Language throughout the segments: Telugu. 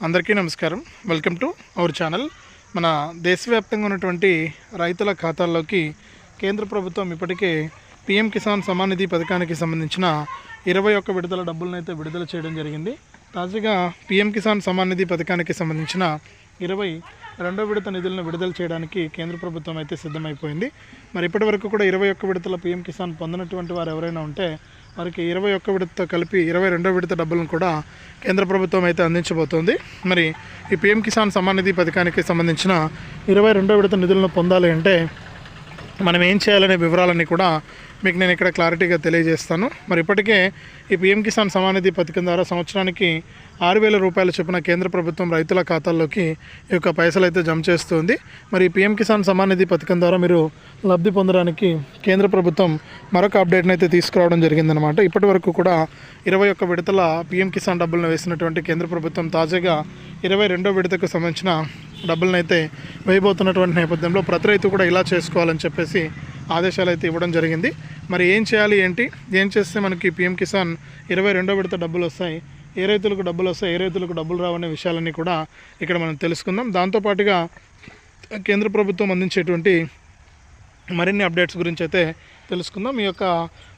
అందరికీ నమస్కారం. వెల్కమ్ టు అవర్ ఛానల్ మన దేశవ్యాప్తంగా ఉన్నటువంటి రైతుల ఖాతాల్లోకి కేంద్ర ప్రభుత్వం ఇప్పటికే పిఎం కిసాన్ సమాన్ నిధి పథకానికి సంబంధించిన ఇరవై ఒక్క విడుదల డబ్బులను అయితే విడుదల చేయడం జరిగింది. తాజాగా పిఎం కిసాన్ సమాన్ నిధి పథకానికి సంబంధించిన ఇరవై రెండో విడత నిధులను విడుదల చేయడానికి కేంద్ర ప్రభుత్వం అయితే సిద్ధమైపోయింది. మరి ఇప్పటి వరకు కూడా ఇరవై ఒక్క విడతల పిఎం కిసాన్ పొందినటువంటి వారు ఎవరైనా ఉంటే వారికి ఇరవై ఒక్క విడతతో కలిపి ఇరవై రెండో విడత డబ్బులను కూడా కేంద్ర ప్రభుత్వం అయితే అందించబోతోంది. మరి ఈ పిఎం కిసాన్ సమ్మాన్ నిధి పథకానికి సంబంధించిన ఇరవై రెండో విడత నిధులను పొందాలి అంటే మనం ఏం చేయాలనే వివరాలన్నీ కూడా మీకు నేను ఇక్కడ క్లారిటీగా తెలియజేస్తాను. మరి ఇప్పటికే ఈ పిఎం కిసాన్ సమానిధి పథకం ద్వారా సంవత్సరానికి ఆరు వేల రూపాయల చొప్పున కేంద్ర ప్రభుత్వం రైతుల ఖాతాల్లోకి ఈ యొక్క పైసలు అయితే జమ చేస్తుంది. మరి ఈ పిఎం కిసాన్ సమానిధి పథకం ద్వారా మీరు లబ్ధి పొందడానికి కేంద్ర ప్రభుత్వం మరొక అప్డేట్ని అయితే తీసుకురావడం జరిగిందనమాట ఇప్పటి వరకు కూడా ఇరవై ఒక్క విడతల పిఎం కిసాన్ డబ్బులను వేసినటువంటి కేంద్ర ప్రభుత్వం తాజాగా ఇరవై రెండో విడతకు సంబంధించిన డబ్బులను అయితే వేయబోతున్నటువంటి నేపథ్యంలో ప్రతి రైతు కూడా ఇలా చేసుకోవాలని చెప్పేసి ఆదేశాలు అయితే ఇవ్వడం జరిగింది. మరి ఏం చేయాలి ఏంటి? ఏం చేస్తే మనకి పిఎం కిసాన్ ఇరవై రెండో విడత డబ్బులు వస్తాయి ఏ రైతులకు డబ్బులు వస్తాయి ఏ రైతులకు డబ్బులు రావనే విషయాలన్నీ కూడా ఇక్కడ మనం తెలుసుకుందాం. దాంతోపాటుగా కేంద్ర ప్రభుత్వం అందించేటువంటి మరిన్ని అప్డేట్స్ గురించి అయితే తెలుసుకుందాం. ఈ యొక్క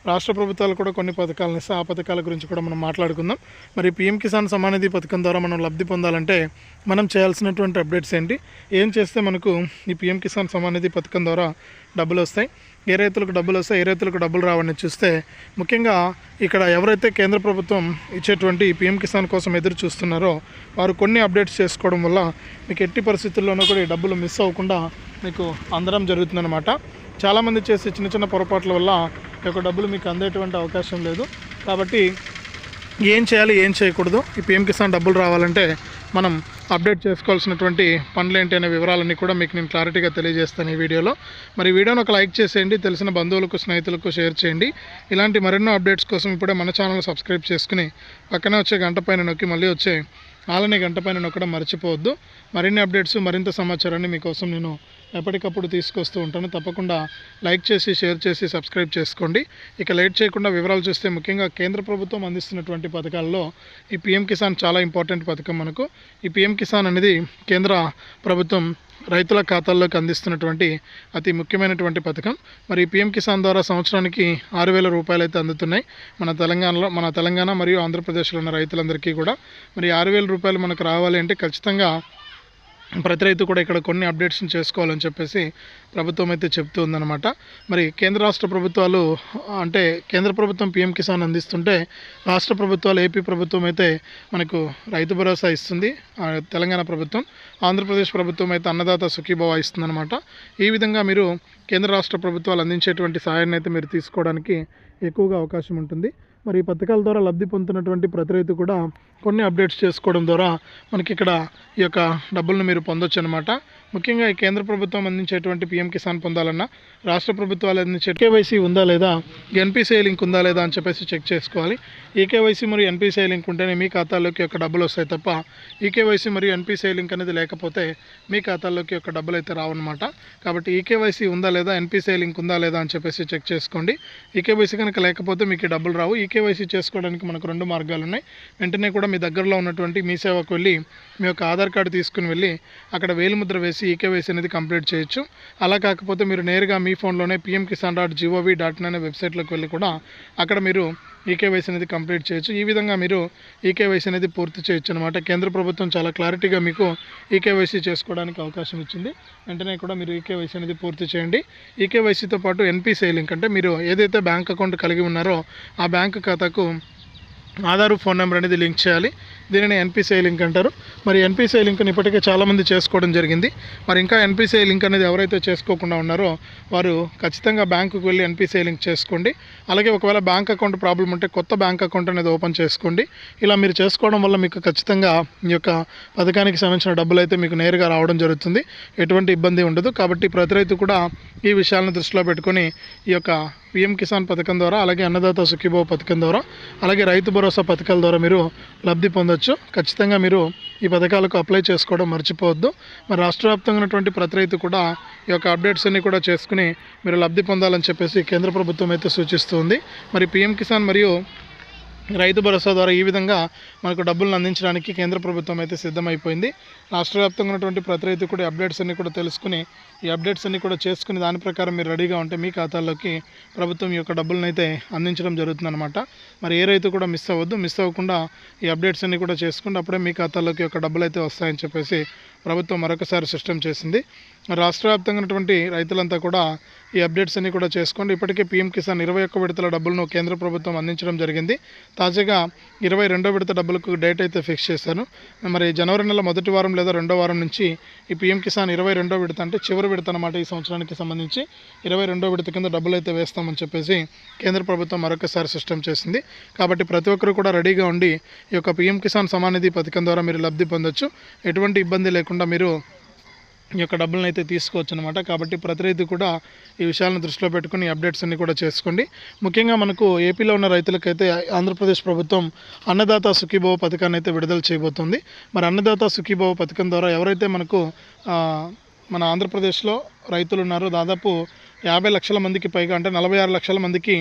రాష్ట్ర ప్రభుత్వాలు కూడా కొన్ని పథకాలను ఇస్తే ఆ పథకాల గురించి కూడా మనం మాట్లాడుకుందాం. మరి పిఎం కిసాన్ సమానిధి పథకం ద్వారా మనం లబ్ధి పొందాలంటే మనం చేయాల్సినటువంటి అప్డేట్స్ ఏంటి? ఏం చేస్తే మనకు ఈ పిఎం కిసాన్ సమానిధి పథకం ద్వారా డబ్బులు వస్తాయి? ఏ రైతులకు డబ్బులు వస్తాయి ఏ రైతులకు డబ్బులు రావని చూస్తే ముఖ్యంగా ఇక్కడ ఎవరైతే కేంద్ర ప్రభుత్వం ఇచ్చేటువంటి పిఎం కిసాన్ కోసం ఎదురు చూస్తున్నారో వారు కొన్ని అప్డేట్స్ చేసుకోవడం వల్ల మీకు ఎట్టి పరిస్థితుల్లోనూ కూడా ఈ డబ్బులు మిస్ అవ్వకుండా మీకు అందడం జరుగుతుందన్నమాట. చాలామంది చేసే చిన్న చిన్న పొరపాట్ల వల్ల ఈ యొక్క డబ్బులు మీకు అందేటువంటి అవకాశం లేదు. కాబట్టి ఏం చేయాలి ఏం చేయకూడదు? ఈ పిఎం కిసాన్ డబ్బులు రావాలంటే మనం అప్డేట్ చేసుకోవాల్సినటువంటి పనులు ఏంటి అనే వివరాలన్నీ కూడా మీకు నేను క్లారిటీగా తెలియజేస్తాను ఈ వీడియోలో. మరి వీడియోని ఒక లైక్ చేసేయండి తెలిసిన బంధువులకు స్నేహితులకు షేర్ చేయండి. ఇలాంటి మరెన్నో అప్డేట్స్ కోసం ఇప్పుడే మన ఛానల్ సబ్స్క్రైబ్ చేసుకుని పక్కనే వచ్చే గంట పైన నొక్కి మళ్ళీ వచ్చే ఆలనే గంట పైన నొక్కడం మర్చిపోవద్దు. మరిన్ని అప్డేట్స్ మరింత సమాచారాన్ని మీకోసం నేను ఎప్పటికప్పుడు తీసుకొస్తూ ఉంటాను. తప్పకుండా లైక్ చేసి షేర్ చేసి సబ్స్క్రైబ్ చేసుకోండి. ఇక లేట్ చేయకుండా వివరాలు చూస్తే ముఖ్యంగా కేంద్ర ప్రభుత్వం అందిస్తున్నటువంటి పథకాల్లో ఈ పిఎం కిసాన్ చాలా ఇంపార్టెంట్ పథకం మనకు. ఈ పిఎం కిసాన్ అనేది కేంద్ర ప్రభుత్వం రైతుల ఖాతాల్లోకి అందిస్తున్నటువంటి అతి ముఖ్యమైనటువంటి పథకం. మరి పిఎం కిసాన్ ద్వారా సంవత్సరానికి ఆరు వేల రూపాయలు అయితే అందుతున్నాయి. మన తెలంగాణలో మన తెలంగాణ మరియు ఆంధ్రప్రదేశ్లో ఉన్న రైతులందరికీ కూడా. మరి ఆరు వేల రూపాయలు మనకు రావాలి అంటే ఖచ్చితంగా ప్రతి రైతు కూడా ఇక్కడ కొన్ని అప్డేట్స్ని చేసుకోవాలని చెప్పేసి ప్రభుత్వం అయితే చెప్తూ ఉందన్నమాట. మరి కేంద్ర రాష్ట్ర ప్రభుత్వాలు అంటే కేంద్ర ప్రభుత్వం పిఎం కిసాన్ అందిస్తుంటే రాష్ట్ర ప్రభుత్వాలు ఏపీ ప్రభుత్వం అయితే మనకు రైతు భరోసా ఇస్తుంది. తెలంగాణ ప్రభుత్వం ఆంధ్రప్రదేశ్ ప్రభుత్వం అయితే అన్నదాత సుఖీభావ ఇస్తుందన్నమాట. ఈ విధంగా మీరు కేంద్ర రాష్ట్ర ప్రభుత్వాలు అందించేటువంటి సహాయాన్ని అయితే మీరు తీసుకోవడానికి ఎక్కువగా అవకాశం ఉంటుంది. మరి ఈ పథకాల ద్వారా లబ్ధి పొందుతున్నటువంటి ప్రతి రైతు కూడా కొన్ని అప్డేట్స్ చేసుకోవడం ద్వారా మనకి ఇక్కడ ఈ యొక్క డబ్బులను మీరు పొందొచ్చు అనమాట ముఖ్యంగా ఈ కేంద్ర ప్రభుత్వం అందించేటువంటి పిఎం కిసాన్ పొందాలన్నా రాష్ట్ర ప్రభుత్వాలు అందించే కేవైసీ ఉందా లేదా ఎన్పిసిఐ లింక్ ఉందా లేదా అని చెప్పేసి చెక్ చేసుకోవాలి. ఈకేవైసీ మరియు ఎన్పిసిఐ లింక్ ఉంటేనే మీ ఖాతాలోకి యొక్క డబ్బులు వస్తాయి తప్ప ఈకేవైసీ మరియు ఎన్పిసిఐ లింక్ అనేది లేకపోతే మీ ఖాతాలోకి యొక్క డబ్బులు అయితే రావన్నమాట. కాబట్టి ఈకేవైసీ ఉందా లేదా ఎన్పిసిఐ లింక్ ఉందా లేదా అని చెప్పేసి చెక్ చేసుకోండి. ఈకేవైసీ కనుక లేకపోతే మీకు డబ్బులు రావు. కేవైసీ చేసుకోవడానికి మనకు రెండు మార్గాలు ఉన్నాయి వెంటనే కూడా మీ దగ్గరలో ఉన్నటువంటి మీ సేవకు వెళ్ళి మీ యొక్క ఆధార్ కార్డు తీసుకుని వెళ్ళి అక్కడ వేలిముద్ర వేసి ఈ కేవైసీ అనేది కంప్లీట్ చేయొచ్చు. అలా కాకపోతే మీరు నేరుగా మీ ఫోన్లోనే PM Kisan dot gov dot in అనే వెబ్సైట్లోకి వెళ్ళి కూడా అక్కడ మీరు ఈకేవైసీ అనేది కంప్లీట్ చేయొచ్చు. ఈ విధంగా మీరు ఈకేవైసీ అనేది పూర్తి చేయొచ్చు అనమాట కేంద్ర ప్రభుత్వం చాలా క్లారిటీగా మీకు ఈకేవైసీ చేసుకోవడానికి అవకాశం ఇచ్చింది. వెంటనే కూడా మీరు ఈకేవైసీ అనేది పూర్తి చేయండి. ఈకేవైసీతో పాటు ఎన్పిసిఐ లింక్ అంటే మీరు ఏదైతే బ్యాంక్ అకౌంట్ కలిగి ఉన్నారో ఆ బ్యాంక్ ఖాతాకు ఆధార్ ఫోన్ నెంబర్ అనేది లింక్ చేయాలి. దీనిని ఎన్పిసిఐ లింక్ అంటారు. మరి ఎన్పిసిఐ లింక్ని ఇప్పటికే చాలామంది చేసుకోవడం జరిగింది. మరి ఇంకా ఎన్పిసిఐ లింక్ అనేది ఎవరైతే చేసుకోకుండా ఉన్నారో వారు ఖచ్చితంగా బ్యాంకుకు వెళ్ళి ఎన్పిసిఐ లింక్ చేసుకోండి. అలాగే ఒకవేళ బ్యాంక్ అకౌంట్ ప్రాబ్లం ఉంటే కొత్త బ్యాంక్ అకౌంట్ అనేది ఓపెన్ చేసుకోండి. ఇలా మీరు చేసుకోవడం వల్ల మీకు ఖచ్చితంగా ఈ యొక్క పథకానికి సంబంధించిన డబ్బులు అయితే మీకు నేరుగా రావడం జరుగుతుంది. ఎటువంటి ఇబ్బంది ఉండదు. కాబట్టి ప్రతి రైతు కూడా ఈ విషయాలను దృష్టిలో పెట్టుకొని ఈ యొక్క పిఎం కిసాన్ పథకం ద్వారా అలాగే అన్నదాత సుఖీభావ పథకం ద్వారా అలాగే రైతు భరోసా పథకాల ద్వారా మీరు లబ్ధి పొందొచ్చు. ఖచ్చితంగా మీరు ఈ పథకాలకు అప్లై చేసుకోవడం మర్చిపోవద్దు. మరి రాష్ట్ర వ్యాప్తంగా ఉన్నటువంటి ప్రతి రైతు కూడా ఈ యొక్క అప్డేట్స్ అన్ని కూడా చేసుకుని మీరు లబ్ధి పొందాలని చెప్పేసి కేంద్ర ప్రభుత్వం అయితే సూచిస్తుంది. మరి పిఎం కిసాన్ మరియు రైతు భరోసా ద్వారా ఈ విధంగా మనకు డబ్బులను అందించడానికి కేంద్ర ప్రభుత్వం అయితే సిద్ధమైపోయింది. రాష్ట్ర వ్యాప్తంగా ఉన్నటువంటి ప్రతి రైతు కూడా అప్డేట్స్ అన్ని కూడా తెలుసుకుని ఈ అప్డేట్స్ అన్ని కూడా చేసుకుని దాని ప్రకారం మీరు రెడీగా ఉంటే మీ ఖాతాల్లోకి ప్రభుత్వం ఈ యొక్క డబ్బులను అయితే అందించడం జరుగుతుందన్నమాట. మరి ఏ రైతు కూడా మిస్ అవ్వద్దు. మిస్ అవ్వకుండా ఈ అప్డేట్స్ అన్ని కూడా చేసుకుంటే అప్పుడే మీ ఖాతాల్లోకి యొక్క డబ్బులు అయితే వస్తాయని చెప్పేసి ప్రభుత్వం మరొకసారి సిస్టమ్ చేసింది. రాష్ట్ర వ్యాప్తంగా ఉన్నటువంటి రైతులంతా కూడా ఈ అప్డేట్స్ అన్ని కూడా చేసుకోండి. ఇప్పటికే పీఎం కిసాన్ ఇరవై ఒక్క విడతల డబ్బులను కేంద్ర ప్రభుత్వం అందించడం జరిగింది. తాజాగా ఇరవై రెండో విడత డబ్బులకు డేట్ అయితే ఫిక్స్ చేశాను మరి జనవరి నెల మొదటి వారం లేదా రెండో వారం నుంచి ఈ పీఎం కిసాన్ ఇరవై రెండో విడత అంటే చివరి విడత అనమాట ఈ సంవత్సరానికి సంబంధించి. ఇరవై రెండో విడత కింద డబ్బులు అయితే వేస్తామని చెప్పేసి కేంద్ర ప్రభుత్వం మరొకసారి సిస్టమ్ చేసింది. కాబట్టి ప్రతి ఒక్కరు కూడా రెడీగా ఉండి ఈ యొక్క పీఎం కిసాన్ సమానిధి పథకం ద్వారా మీరు లబ్ధి పొందొచ్చు. ఎటువంటి ఇబ్బంది లేకుండా మీరు ఈ యొక్క డబ్బులను అయితే తీసుకోవచ్చు అనమాట కాబట్టి ప్రతి రైతు కూడా ఈ విషయాలను దృష్టిలో పెట్టుకుని అప్డేట్స్ అన్ని కూడా చేసుకోండి. ముఖ్యంగా మనకు ఏపీలో ఉన్న రైతులకైతే ఆంధ్రప్రదేశ్ ప్రభుత్వం అన్నదాత సుఖీభవ పథకాన్ని అయితే విడుదల చేయబోతుంది. మరి అన్నదాత సుఖీభవ పథకం ద్వారా ఎవరైతే మనకు మన ఆంధ్రప్రదేశ్లో రైతులు ఉన్నారో దాదాపు యాభై లక్షల మందికి పైగా అంటే నలభై ఆరు లక్షల మందికి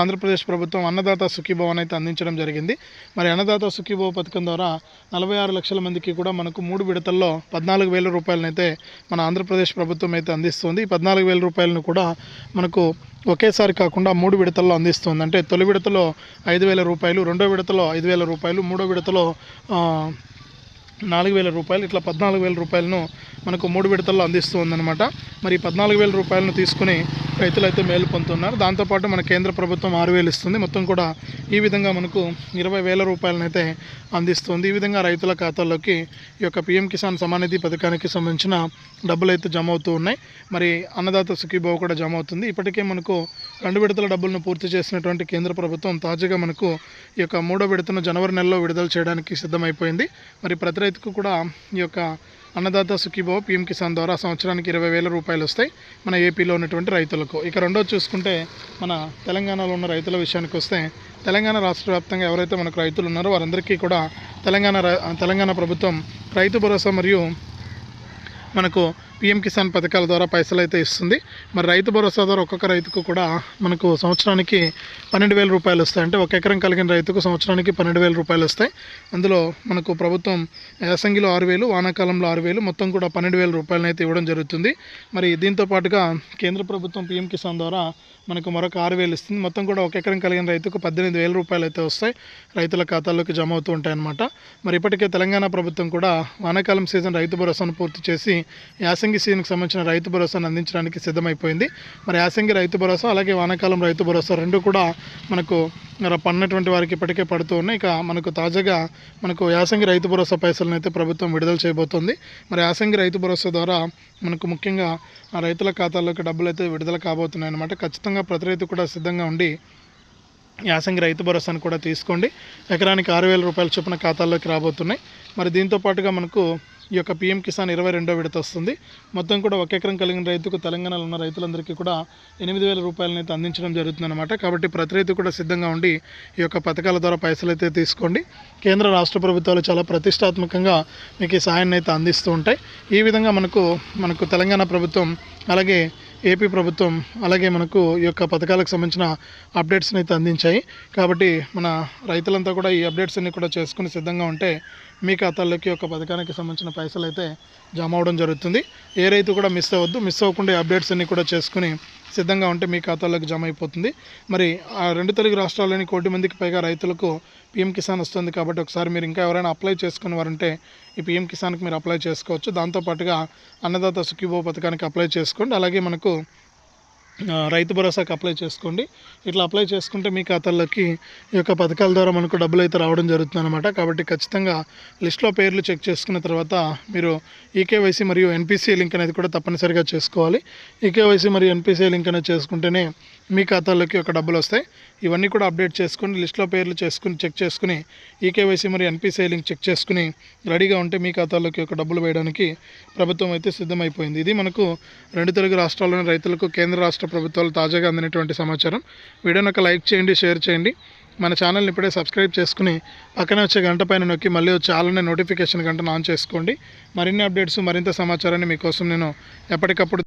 ఆంధ్రప్రదేశ్ ప్రభుత్వం అన్నదాత సుఖీభవన్ అయితే అందించడం జరిగింది. మరి అన్నదాత సుఖీభవ పథకం ద్వారా నలభై ఆరు లక్షల మందికి కూడా మనకు మూడు విడతల్లో పద్నాలుగు వేల రూపాయలనైతే మన ఆంధ్రప్రదేశ్ ప్రభుత్వం అయితే అందిస్తుంది. ఈ పద్నాలుగు వేల రూపాయలను కూడా మనకు ఒకేసారి కాకుండా మూడు విడతల్లో అందిస్తుంది. అంటే తొలి విడతలో ఐదు వేల రూపాయలు రెండో విడతలో ఐదు వేల రూపాయలు మూడో విడతలో నాలుగు వేల రూపాయలు ఇట్లా పద్నాలుగు వేల రూపాయలను మనకు మూడు విడతల్లో అందిస్తూ ఉందన్నమాట మరి పద్నాలుగు వేల రూపాయలను తీసుకుని రైతులు అయితే మేలు పొందుతున్నారు. దాంతోపాటు మన కేంద్ర ప్రభుత్వం ఆరు వేలు ఇస్తుంది. మొత్తం కూడా ఈ విధంగా మనకు ఇరవై వేల రూపాయలనైతే అందిస్తుంది. ఈ విధంగా రైతుల ఖాతాల్లోకి ఈ యొక్క పిఎం కిసాన్ సమానిధి పథకానికి సంబంధించిన డబ్బులు అయితే జమ అవుతూ ఉన్నాయి. మరి అన్నదాత సుఖీభావ కూడా జమ అవుతుంది. ఇప్పటికే మనకు రెండు విడతల డబ్బులను పూర్తి చేసినటువంటి కేంద్ర ప్రభుత్వం తాజాగా మనకు ఈ యొక్క మూడో విడతను జనవరి నెలలో విడుదల చేయడానికి సిద్ధమైపోయింది. మరి ప్రతి రైతుకు కూడా ఈ యొక్క అన్నదాత సుఖీభావ పీఎం కిసాన్ ద్వారా సంవత్సరానికి ఇరవై వేల రూపాయలు వస్తాయి మన ఏపీలో ఉన్నటువంటి రైతులకు. ఇక రెండోది చూసుకుంటే మన తెలంగాణలో ఉన్న రైతుల విషయానికి వస్తే తెలంగాణ రాష్ట్ర వ్యాప్తంగా ఎవరైతే మనకు రైతులు ఉన్నారో వారందరికీ కూడా తెలంగాణ తెలంగాణ ప్రభుత్వం రైతు భరోసా మరియు మనకు పిఎం కిసాన్ పథకాల ద్వారా పైసలు అయితే ఇస్తుంది. మరి రైతు భరోసా ద్వారా ఒక్కొక్క రైతుకు కూడా మనకు సంవత్సరానికి పన్నెండు వేల రూపాయలు వస్తాయి అంటే ఒక ఎకరం కలిగిన రైతుకు సంవత్సరానికి పన్నెండు వేల రూపాయలు వస్తాయి. అందులో మనకు ప్రభుత్వం యాసంగిలో ఆరు వేలు వానాకాలంలో ఆరు వేలు మొత్తం కూడా పన్నెండు వేల రూపాయలను అయితే ఇవ్వడం జరుగుతుంది. మరి దీంతో పాటుగా కేంద్ర ప్రభుత్వం పిఎం కిసాన్ ద్వారా మనకు మరొక ఆరు వేలు ఇస్తుంది. మొత్తం కూడా ఒక ఎకరం కలిగిన రైతుకు పద్దెనిమిది వేల రూపాయలు అయితే వస్తాయి. రైతుల ఖాతాల్లోకి జమ అవుతూ ఉంటాయన్నమాట. మరి ఇప్పటికే తెలంగాణ ప్రభుత్వం కూడా వానాకాలం సీజన్ రైతు భరోసాను పూర్తి చేసి యాసంగి సీజన్కి సంబంధించిన రైతు భరోసాను అందించడానికి సిద్ధమైపోయింది. మరి యాసంగి రైతు భరోసా అలాగే వానాకాలం రైతు భరోసా రెండు కూడా మనకు పన్నటువంటి వారికి ఇప్పటికే పడుతూ ఉన్నాయి. ఇక మనకు తాజాగా మనకు యాసంగి రైతు భరోసా పైసలను అయితే ప్రభుత్వం విడుదల చేయబోతోంది. మరి యాసంగి రైతు భరోసా ద్వారా మనకు ముఖ్యంగా ఆ రైతుల ఖాతాల్లోకి డబ్బులు అయితే విడుదల కాబోతున్నాయి అన్నమాట. ఖచ్చితంగా ప్రతి రైతు కూడా సిద్ధంగా ఉండి యాసంగి రైతు భరోసాను కూడా తీసుకోండి. ఎకరానికి ఆరు వేల రూపాయల చొప్పున ఖాతాల్లోకి రాబోతున్నాయి. మరి దీంతో పాటుగా మనకు ఈ యొక్క పిఎం కిసాన్ ఇరవై రెండో విడత వస్తుంది. మొత్తం కూడా ఒక ఎకరం కలిగిన రైతుకు తెలంగాణలో ఉన్న రైతులందరికీ కూడా ఎనిమిది వేల రూపాయలను అయితే అందించడం జరుగుతుందన్నమాట. కాబట్టి ప్రతి రైతు కూడా సిద్ధంగా ఉండి ఈ యొక్క పథకాల ద్వారా పైసలు అయితే తీసుకోండి. కేంద్ర రాష్ట్ర ప్రభుత్వాలు చాలా ప్రతిష్టాత్మకంగా మీకు ఈ సాయాన్ని అయితే అందిస్తూ ఉంటాయి. ఈ విధంగా మనకు మనకు తెలంగాణ ప్రభుత్వం అలాగే ఏపీ ప్రభుత్వం అలాగే మనకు ఈ యొక్క పథకాలకు సంబంధించిన అప్డేట్స్ని అయితే అందించాయి. కాబట్టి మన రైతులంతా కూడా ఈ అప్డేట్స్ అన్ని కూడా చేసుకుని సిద్ధంగా ఉంటే మీ ఖాతాల్లోకి ఒక పథకానికి సంబంధించిన పైసలు అయితే జమ అవడం జరుగుతుంది. ఏ రైతు కూడా మిస్ అవ్వద్దు. మిస్ అవ్వకుండా అప్డేట్స్ అన్నీ కూడా చేసుకుని సిద్ధంగా ఉంటే మీ ఖాతాలోకి జమ అయిపోతుంది. మరి ఆ రెండు తెలుగు రాష్ట్రాల్లోని కోటి మందికి పైగా రైతులకు పిఎం కిసాన్ వస్తుంది కాబట్టి ఒకసారి మీరు ఇంకా ఎవరైనా అప్లై చేసుకుని వారంటే ఈ పిఎం కిసాన్కి మీరు అప్లై చేసుకోవచ్చు. దాంతోపాటుగా అన్నదాత సుఖీభో పథకానికి అప్లై చేసుకోండి. అలాగే మనకు రైతు భరోసాకి అప్లై చేసుకోండి. ఇట్లా అప్లై చేసుకుంటే మీ ఖాతాల్లోకి ఈ యొక్క పథకాల ద్వారా మనకు డబ్బులు అయితే రావడం జరుగుతుంది అనమాట కాబట్టి ఖచ్చితంగా లిస్ట్లో పేర్లు చెక్ చేసుకున్న తర్వాత మీరు ఈకేవైసీ మరియు ఎన్పిసిఐ లింక్ అనేది కూడా తప్పనిసరిగా చేసుకోవాలి. ఈకేవైసీ మరియు ఎన్పిసిఐ లింక్ అనేది చేసుకుంటేనే మీ ఖాతాలోకి ఒక డబ్బులు వస్తాయి. ఇవన్నీ కూడా అప్డేట్ చేసుకుని లిస్ట్లో పేర్లు చేసుకుని చెక్ చేసుకుని ఈకేవైసీ మరియు ఎన్పిసిఐ లింక్ చెక్ చేసుకుని రెడీగా ఉంటే మీ ఖాతాలోకి ఒక డబ్బులు వేయడానికి ప్రభుత్వం అయితే సిద్ధమైపోయింది. ఇది మనకు రెండు తెలుగు రాష్ట్రాల్లోని రైతులకు కేంద్ర రాష్ట్ర ప్రభుత్వాలు తాజాగా అందినటువంటి సమాచారం. వీడియోని ఒక లైక్ చేయండి షేర్ చేయండి. మన ఛానల్ని ఇప్పుడే సబ్స్క్రైబ్ చేసుకుని పక్కనే వచ్చే గంట పైన నొక్కి మళ్ళీ వచ్చే ఆలనే నోటిఫికేషన్ గంటను ఆన్ చేసుకోండి. మరిన్ని అప్డేట్స్ మరింత సమాచారాన్ని మీకోసం నేను ఎప్పటికప్పుడు